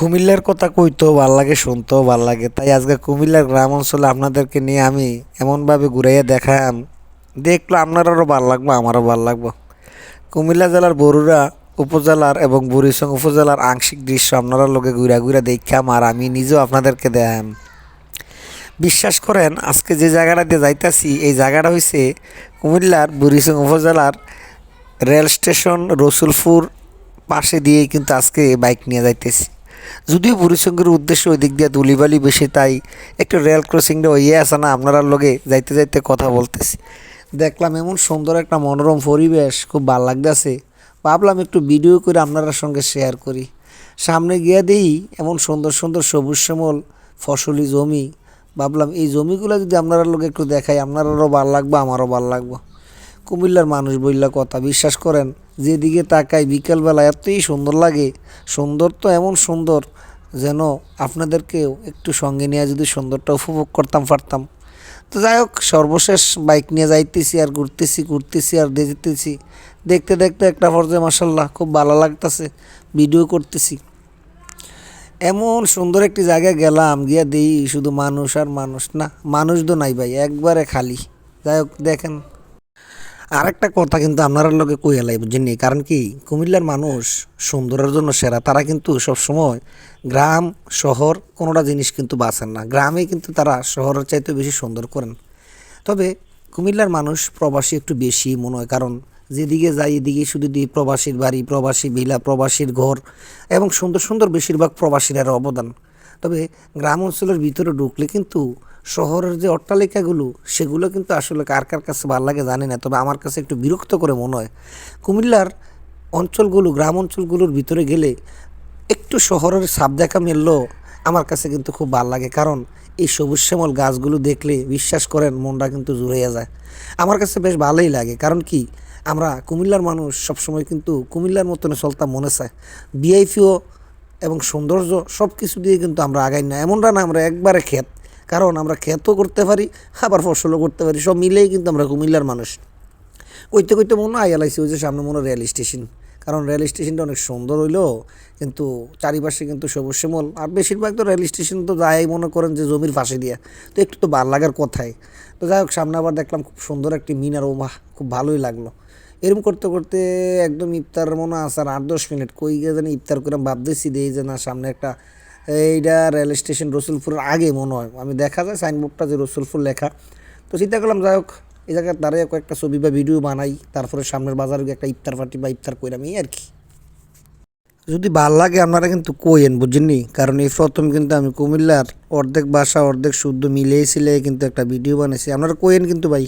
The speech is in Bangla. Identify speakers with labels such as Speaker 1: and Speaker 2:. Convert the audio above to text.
Speaker 1: কুমিল্লার কথা কইতেও ভালো লাগে শুনতেও ভালো লাগে। তাই আজকে কুমিল্লার গ্রাম অঞ্চলে আপনাদেরকে নিয়ে আমি এমনভাবে ঘুরাইয়া দেখাম। দেখল আপনারও ভালো লাগবো, আমারও ভালো লাগবো। কুমিল্লা জেলার বরুড়া উপজেলার এবং বুড়িসং উপজেলার আংশিক দৃশ্য আপনারা লোকে ঘুরা ঘুরা দেখাম আর আমি নিজেও আপনাদেরকে দেখাম। বিশ্বাস করেন, আজকে যে জায়গাটাতে যাইতাছি, এই জায়গাটা হইছে কুমিল্লার বুড়িসং উপজেলার রেল স্টেশন রসুলপুর পাশে দিয়েই কিন্তু আজকে বাইক নিয়ে যাইতেছি। যদিও বুড়িসঙ্গের উদ্দেশ্য ওই দিক দিয়ে দুলিবালি বেশি, তাই একটু রেল ক্রসিংটা ওইয়ে আসে না, আপনারা লগে যাইতে যাইতে কথা বলতেছি। দেখলাম এমন সুন্দর একটা মনোরম পরিবেশ, খুব ভালো লাগতেছে। ভাবলাম একটু ভিডিও করে আপনার সঙ্গে শেয়ার করি। সামনে গিয়ে দিই এমন সুন্দর সুন্দর সবুজ শ্যামল ফসলি জমি। ভাবলাম এই জমিগুলো যদি আপনারা লোক একটু দেখাই, আপনারারও ভালো লাগবে, আমারও ভালো লাগবে। কুমিল্লার মানুষ বললা কথা, বিশ্বাস করেন? যেদিকে তাকাই বিকেলবেলা এতই সুন্দর লাগে, সুন্দর তো এমন সুন্দর যেন আপনাদেরকেও একটু সঙ্গে নিয়ে যদি সুন্দরটা উপভোগ করতাম, পারতাম। তো যাই হোক, সর্বশেষ বাইক নিয়ে যাইতেছি আর ঘুরতেছি ঘুরতেছি আর যেতেছি দেখতে দেখতে একটা পর্যায়ে মাসাল্লাহ খুব ভালো লাগতেছে, ভিডিও করতেছি। এমন সুন্দর একটি জায়গায় গেলাম, গিয়া দেই শুধু মানুষ আর মানুষ না, মানুষ তো নাই ভাই, একবারে খালি। যাই হোক, দেখেন। আরেকটা কথা কিন্তু আপনারা লোকে কইয়া লাই বুঝেননি কারণ কি, কুমিল্লার মানুষ সুন্দরের জন্য সেরা, তারা কিন্তু সবসময় গ্রাম, শহর, কোনোটা জিনিস কিন্তু বাঁচেন না। গ্রামে কিন্তু তারা শহরের চাইতে বেশি সুন্দর করেন। তবে কুমিল্লার মানুষ প্রবাসী একটু বেশি মনে হয়, কারণ যেদিকে যাই এদিকে শুধু দিই প্রবাসীর বাড়ি, প্রবাসী ভিলা, প্রবাসীর ঘর, এবং সুন্দর সুন্দর বেশিরভাগ প্রবাসীর অবদান। তবে গ্রাম অঞ্চলের ভিতরে ঢুকলে কিন্তু শহরের যে অট্টালিকাগুলো, সেগুলো কিন্তু আসলে কার কার কাছে ভালো লাগে জানি না, তবে আমার কাছে একটু বিরক্ত করে মনে হয়। কুমিল্লার অঞ্চলগুলো, গ্রাম অঞ্চলগুলোর ভিতরে গেলে একটু শহরের সাপ দেখা মিললেও আমার কাছে কিন্তু খুব ভালো লাগে, কারণ এই সবুজ শ্যামল গাছগুলো দেখলে বিশ্বাস করেন মনটা কিন্তু জুড়িয়ে যায়। আমার কাছে বেশ ভালোই লাগে, কারণ কি আমরা কুমিল্লার মানুষ সবসময় কিন্তু কুমিল্লার মতন চলতাম মনে চায়। বিআইপিও এবং সৌন্দর্য সব কিছু দিয়ে কিন্তু আমরা আগাই না। এমনটা না আমরা একবারে ক্ষেত। কারণ আমরা ক্ষেতও করতে পারি, আবার ফসলও করতে পারি। সব মিলেই কিন্তু আমরা কুমিল্লার মানুষ। কইতে কইতে মনে হয় ওই যে সামনে মনে রেল স্টেশন। কারণ রেল স্টেশনটা অনেক সুন্দর হইল, কিন্তু চারিপাশে কিন্তু সবুজ শ্যামল। আর বেশিরভাগ তো রেল স্টেশন তো যাই মনে করেন যে জমির পাশে দিয়া। তো একটু তো ভালো লাগার কথাই। তো যাই হোক, সামনে আবার দেখলাম খুব সুন্দর একটি মিনার। ও বাহ, খুব ভালোই লাগল। এরকম করতে করতে একদম ইফতার মনে আছে আর আট দশ মিনিট। কই গিয়ে যেন ইফতার করে ভাবতেছি, দেই যে না, সামনে একটা এইটা রেল স্টেশন রসুলপুরের আগে মনে হয়। আমি দেখা যায় সাইনবোর্ডটা যে রসুলপুর লেখা। তো চিন্তা করলাম, যাই হোক, এই জায়গায় দাঁড়িয়ে কয়েকটা ছবি বা ভিডিও বানাই, তারপরে সামনের বাজারে একটা ইফতার পার্টি বা ইফতার কইরাম এই আর কি। যদি ভালো লাগে, আপনারা কিন্তু কইেন বুঝেননি? কারণ এই প্রথম কিন্তু আমি কুমিল্লার অর্ধেক বাসা অর্ধেক শুদ্ধ মিলিয়ে কিন্তু একটা ভিডিও বানাইছি। আপনারা কইেন কিন্তু ভাই।